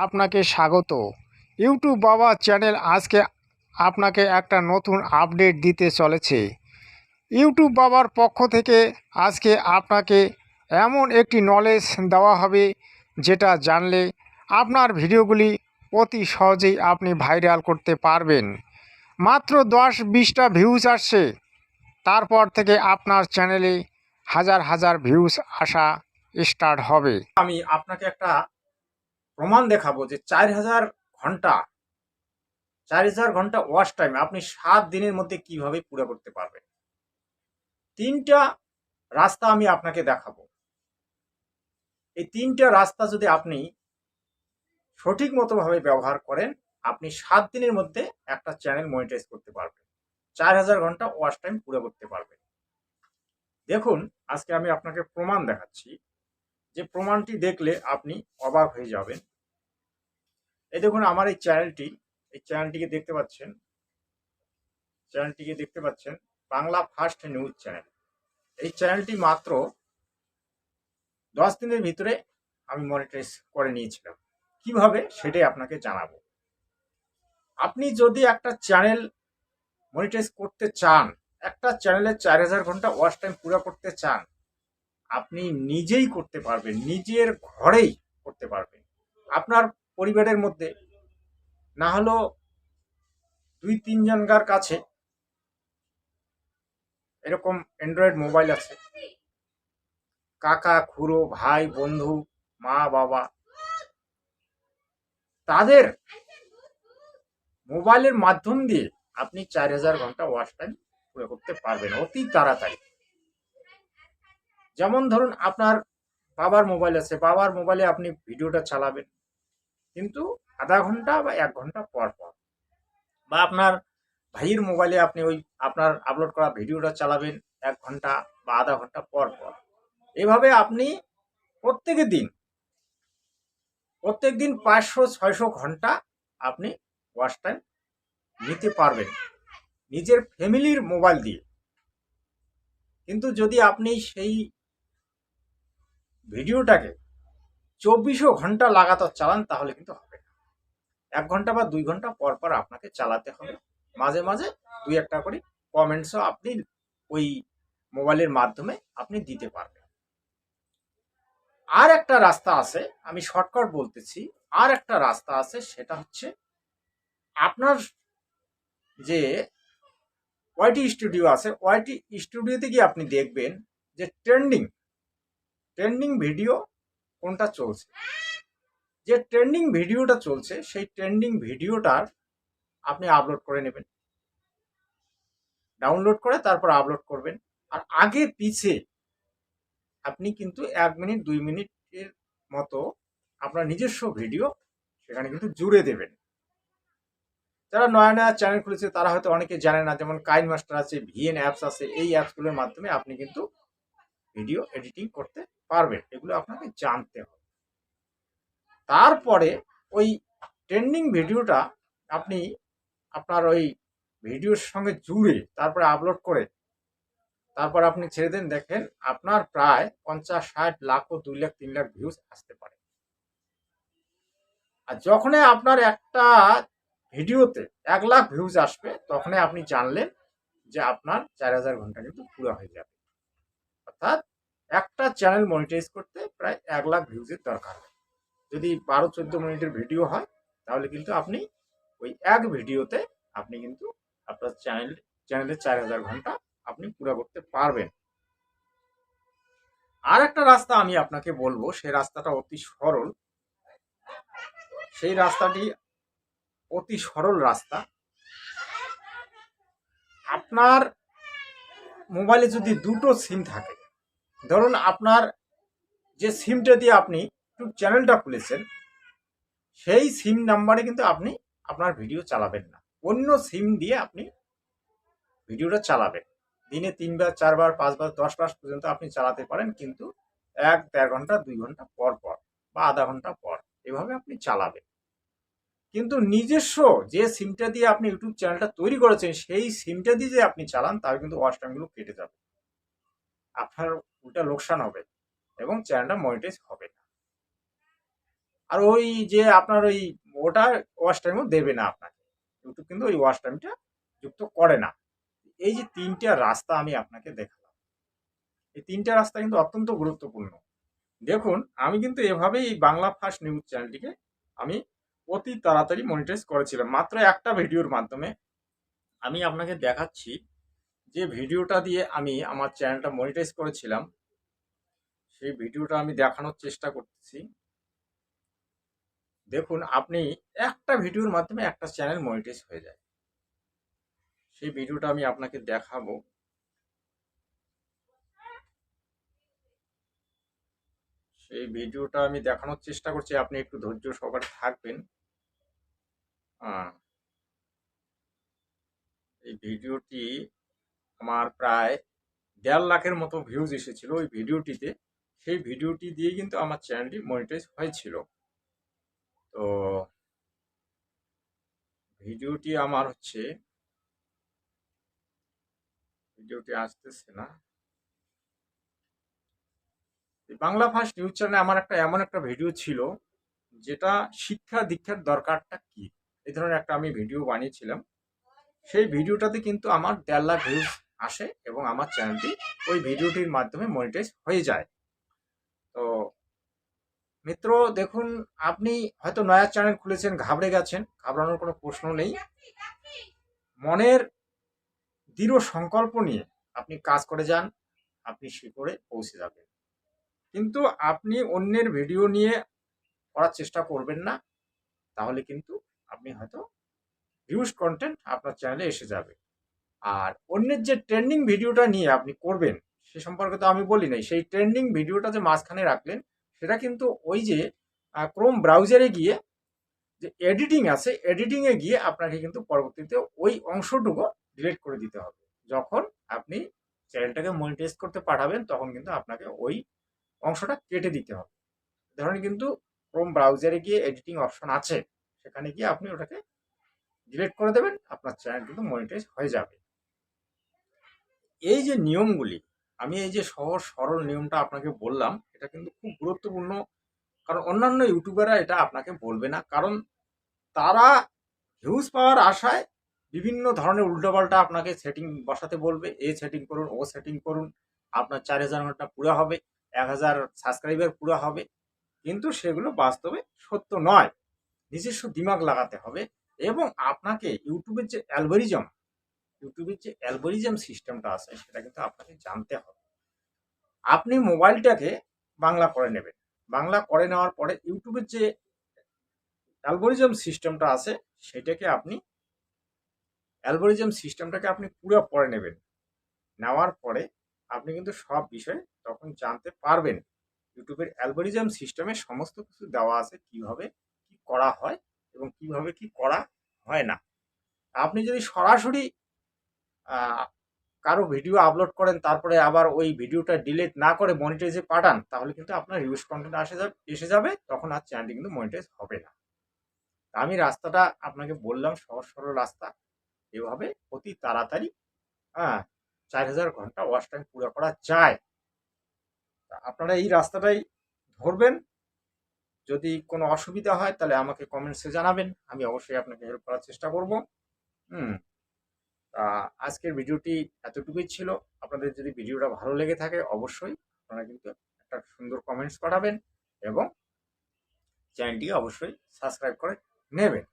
আপনাকে স্বাগত। ইউটিউব বাবা চ্যানেল আজকে আপনাকে একটা নতুন আপডেট দিতে চলেছে। ইউটিউব বাবার পক্ষ থেকে আজকে আপনাকে এমন একটি নলেজ দেওয়া হবে যেটা জানলে আপনার ভিডিওগুলি অতি সহজেই আপনি ভাইরাল করতে পারবেন। মাত্র দশ বিশটা ভিউজ আসছে। তারপর থেকে আপনার চ্যানেলে হাজার হাজার ভিউজ আসা স্টার্ট হবে। আমি আপনাকে একটা প্রমাণ দেখাবো যে চার হাজার ঘণ্টা, চার হাজার ঘণ্টা ওয়াশ টাইম আপনি সাত দিনের মধ্যে কীভাবে পুরো করতে পারবেন। তিনটা রাস্তা আমি আপনাকে দেখাবো। এই তিনটা রাস্তা যদি আপনি সঠিক মতো ভাবে ব্যবহার করেন, আপনি সাত দিনের মধ্যে একটা চ্যানেল মনিটাইজ করতে পারবেন। চার হাজার ঘণ্টা ওয়াশ টাইম পুরো করতে পারবেন। দেখুন, আজকে আমি আপনাকে প্রমাণ দেখাচ্ছি। যে প্রমাণটি দেখলে আপনি অবাক হয়ে যাবেন। এই দেখুন, আমার এই চ্যানেলটি, এই চ্যানেলটিকে দেখতে পাচ্ছেন। চ্যানেলটিকে দেখতে পাচ্ছেন বাংলা ফার্স্ট নিউজ চ্যানেল। এই চ্যানেলটি মাত্র দশ দিনের ভিতরে আমি মনিটাইজ করে নিয়েছিলাম। কীভাবে? সেটাই আপনাকে জানাব। আপনি যদি একটা চ্যানেল মনিটাইজ করতে চান, একটা চ্যানেলে চার হাজার ঘণ্টা ওয়াচ টাইম পুরো করতে চান আপনি নিজেই করতে পারবেন, নিজের ঘরেই করতে পারবেন। আপনার পরিবারের মধ্যে না হলো দুই তিনজনকার কাছে এরকম অ্যান্ড্রয়েড মোবাইল আছে। কাকা, খুড়ো, ভাই, বন্ধু, মা, বাবা, তাদের মোবাইলের মাধ্যম দিয়ে আপনি চার হাজার ঘণ্টা ওয়াচ টাইম করতে পারবেন, অতি তাড়াতাড়ি। যেমন ধরুন আপনার বাবার মোবাইল আছে, বাবার মোবাইলে আপনি ভিডিওটা চালাবেন। কিন্তু আধা ঘণ্টা বা এক ঘণ্টা পর পর। বা আপনার ভাইয়ের মোবাইলে আপনি ওই আপনার আপলোড করা ভিডিওটা চালাবেন এক ঘণ্টা বা আধা ঘণ্টা পর পর। এভাবে আপনি প্রত্যেকের দিন, প্রত্যেক দিন পাঁচশো, ছয়শো ঘণ্টা আপনি ওয়াচ টাইম নিতে পারবেন। নিজের ফ্যামিলির মোবাইল দিয়ে। কিন্তু যদি আপনি সেই ভিডিওটাকে চব্বিশও ঘণ্টা লাগাতার চালান, তাহলে কিন্তু হবে না। এক ঘণ্টা বা দুই ঘণ্টা পর পর আপনাকে চালাতে হবে। মাঝে মাঝে দুই একটা করে কমেন্টসও আপনি ওই মোবাইলের মাধ্যমে আপনি দিতে পারবেন। আর একটা রাস্তা আছে, আমি শর্টকাট বলতেছি, আর একটা রাস্তা আছে, সেটা হচ্ছে আপনার যে ওয়াইটি স্টুডিও আছে ওয়াইটি স্টুডিওতে গিয়ে আপনি দেখবেন যে ট্রেন্ডিং ট্রেন্ডিং ভিডিও কোনটা চলছে? যে ট্রেন্ডিং ভিডিওটা চলছে, সেই ট্রেন্ডিং ভিডিওটার আপনি আপলোড করে নেবেন। ডাউনলোড করে তারপর আপলোড করবেন। আর আগে পিছে আপনি কিন্তু এক মিনিট, দুই মিনিটের মতো আপনার নিজস্ব ভিডিও সেখানে কিন্তু জুড়ে দেবেন। যারা নয়া নয়া চ্যানেল খুলেছে, তারা হয়তো অনেকে জানে না, যেমন কাইন মাস্টার আছে ভিএন অ্যাপস আছে, এই অ্যাপসগুলোর মাধ্যমে আপনি কিন্তু ভিডিও এডিটিং করতে পারবেন, এগুলো আপনাকে জানতে হবে। তারপরে ওই ট্রেন্ডিং ভিডিওটা আপনি আপনার ওই ভিডিওর সঙ্গে জুড়ে তারপরে আপলোড করে তারপর আপনি ছেড়ে দেন, দেখেন আপনার প্রায় পঞ্চাশ, ষাট, লাখ ও দুই লাখ, তিন লাখ ভিউজ আসতে পারে। আর যখনই আপনার একটা ভিডিওতে এক লাখ ভিউজ আসবে, তখনই আপনি জানলেন যে আপনার চার হাজার ঘণ্টা কিন্তু পুরো হয়ে যাবে। অর্থাৎ একটা চ্যানেল মনিটাইজ করতে প্রায় এক লাখ ভিউজের দরকার হয়। যদি বারো, চোদ্দ মিনিটের ভিডিও হয়, তাহলে কিন্তু আপনি ওই এক ভিডিওতে আপনি কিন্তু আপনার চ্যানেল চ্যানেলের চার হাজার ঘণ্টা আপনি পুরো করতে পারবেন। আর একটা রাস্তা আমি আপনাকে বলব, সেই রাস্তাটা অতি সরল। সেই রাস্তাটি অতি সরল রাস্তা। আপনার মোবাইলে যদি দুটো সিম থাকে ধরুন আপনার যে সিমটা দিয়ে আপনি ইউটিউব চ্যানেলটা খুলেছেন, সেই সিম নাম্বারে কিন্তু আপনি আপনার ভিডিও চালাবেন না। অন্য সিম দিয়ে আপনি ভিডিওটা চালাবেন। দিনে তিনবার, চারবার, পাঁচবার দশ বার পর্যন্ত আপনি চালাতে পারেন, কিন্তু এক, দেড় ঘণ্টা, দুই ঘণ্টা পর পর বা আধা ঘণ্টা পর এভাবে আপনি চালাবেন। কিন্তু নিজস্ব যে সিমটা দিয়ে আপনি ইউটিউব চ্যানেলটা তৈরি করেছেন, সেই সিমটা দিয়ে যে আপনি চালান তাহলে কিন্তু ওয়াচ টাইমগুলো কেটে যাবে। আপনার উল্টা লোকসান হবে এবং চ্যানেলটা মনিটাইজ হবে না। আর ওই যে আপনার ওই ওটা ওয়াশ টাইমও দেবে না আপনাকে। ইউটিউব কিন্তু ওই ওয়াশ টাইমটা যুক্ত করে না। এই যে তিনটা রাস্তা আমি আপনাকে দেখালাম। এই তিনটা রাস্তা কিন্তু অত্যন্ত গুরুত্বপূর্ণ। দেখুন, আমি কিন্তু এভাবেই এই বাংলা ফার্স্ট নিউজ চ্যানেলটিকে আমি অতি তাড়াতাড়ি মনিটাইজ করেছিলাম। মাত্র একটা ভিডিওর মাধ্যমে আমি আপনাকে দেখাচ্ছি যে ভিডিওটা দিয়ে আমি আমার চ্যানেলটা মনিটাইজ করেছিলাম, সেই ভিডিওটা আমি দেখানোর চেষ্টা করতেছি। দেখুন, আপনি একটা ভিডিওর মাধ্যমে একটা চ্যানেল মনিটাইজ হয়ে যায়। সেই ভিডিওটা আমি আপনাকে দেখাবো। সেই ভিডিওটা আমি দেখানোর চেষ্টা করছি, আপনি একটু ধৈর্য সহকারে থাকবেন। এই ভিডিওটি আমার প্রায় দেড় লাখের মতো ভিউজ এসেছিল ওই ভিডিওটিতে। সেই ভিডিওটি দিয়ে কিন্তু আমার চ্যানেলটি মনিটাইজ হয়েছিল। তো ভিডিওটি আমার হচ্ছে, ভিডিওটি আসতেছে না। বাংলা ফার্স্ট নিউজ চ্যানেলে আমার একটা এমন একটা ভিডিও ছিল, যেটা শিক্ষা দীক্ষার দরকারটা কি? এই ধরনের একটা আমি ভিডিও বানিয়েছিলাম। সেই ভিডিওটাতে কিন্তু আমার দেড় লাখ ভিউজ আসে এবং আমার চ্যানেলটি ওই ভিডিওটির মাধ্যমে মনিটাইজ হয়ে যায়। তো মিত্র, দেখুন, আপনি হয়তো নয়া চ্যানেল খুলেছেন, ঘাবড়ে গেছেন, ঘাবড়ানোর কোনো প্রশ্ন নেই। মনের দৃঢ় সংকল্প নিয়ে আপনি কাজ করে যান, আপনি শিখরে পৌঁছে যাবেন। কিন্তু আপনি অন্যের ভিডিও নিয়ে করার চেষ্টা করবেন না, তাহলে কিন্তু আপনি হয়তো ভিউজ কন্টেন্ট আপনার চ্যানেলে এসে যাবে। আর অন্যের যে ট্রেন্ডিং ভিডিওটা নিয়ে আপনি করবেন, সে সম্পর্কে তো আমি বলি নাই, সেই ট্রেন্ডিং ভিডিওটা যে মাঝখানে রাখলেন, সেটা কিন্তু ওই যে ক্রোম ব্রাউজারে গিয়ে যে এডিটিং আছে এডিটিংয়ে গিয়ে আপনাকে কিন্তু পরবর্তীতে ওই অংশটুকু ডিলিট করে দিতে হবে। যখন আপনি চ্যানেলটাকে মনিটাইজ করতে পাঠাবেন, তখন কিন্তু আপনাকে ওই অংশটা কেটে দিতে হবে। ধরেন কিন্তু ক্রোম ব্রাউজারে গিয়ে এডিটিং অপশন আছে, সেখানে গিয়ে আপনি ওটাকে ডিলিট করে দেবেন, আপনার চ্যানেল কিন্তু মনিটাইজ হয়ে যাবে। এই যে নিয়মগুলি, আমি এই যে সহজ, সরল নিয়মটা আপনাকে বললাম, এটা কিন্তু খুব গুরুত্বপূর্ণ। কারণ অন্যান্য ইউটিউবাররা এটা আপনাকে বলবে না। কারণ তারা ভিউজ পাওয়ার আশায় বিভিন্ন ধরনের উল্টোপাল্টা আপনাকে সেটিং বসাতে বলবে। এ সেটিং করুন, ও সেটিং করুন। আপনার চার হাজার ঘণ্টা পুরো হবে, এক হাজার সাবস্ক্রাইবার পুরো হবে। কিন্তু সেগুলো বাস্তবে সত্য নয়। নিজস্ব দিমাগ লাগাতে হবে এবং আপনাকে ইউটিউবের যে অ্যালগোরিজম ইউটিউবের যে অ্যালগোরিজম সিস্টেমটা আছে, সেটা কিন্তু আপনাকে জানতে হবে। আপনি মোবাইলটাকে বাংলা করে নেবেন। বাংলা করে নেওয়ার পরে ইউটিউবের যে অ্যালগোরিজম সিস্টেমটা আছে, সেটাকে আপনি অ্যালগোরিজম সিস্টেমটাকে আপনি পুরো পড়ে নেবেন। নেওয়ার পরে আপনি কিন্তু সব বিষয়ে তখন জানতে পারবেন ইউটিউবের অ্যালগোরিজম সিস্টেমে সমস্ত কিছু দেওয়া আছে, কীভাবে কি করা হয় এবং কীভাবে কি করা হয় না। আপনি যদি সরাসরি কারও ভিডিও আপলোড করেন, তারপরে আবার ওই ভিডিওটা ডিলিট না করে মনিটাইজে পাঠান, তাহলে কিন্তু আপনার ইউজ কন্টেন্ট আসে যাবে এসে যাবে, তখন আর চ্যানেলটি কিন্তু মনিটাইজ হবে না। আমি রাস্তাটা আপনাকে বললাম, সহজ সরল রাস্তা। এভাবে অতি তাড়াতাড়ি হ্যাঁ চার হাজার ঘণ্টা ওয়াশ টাইম পুরো করা যায়। আপনারা এই রাস্তাটাই ধরবেন। যদি কোনো অসুবিধা হয়, তাহলে আমাকে কমেন্টসে জানাবেন। আমি অবশ্যই আপনাকে হেল্প করার চেষ্টা করব। হুম। আজকের ভিডিওটি এতটুকুই ছিল। আপনাদের যদি ভিডিওটা ভালো লেগে থাকে অবশ্যই আপনারা কিন্তু একটা সুন্দর কমেন্টস পাঠাবেন এবং চ্যানেলটি অবশ্যই সাবস্ক্রাইব করে নেবেন।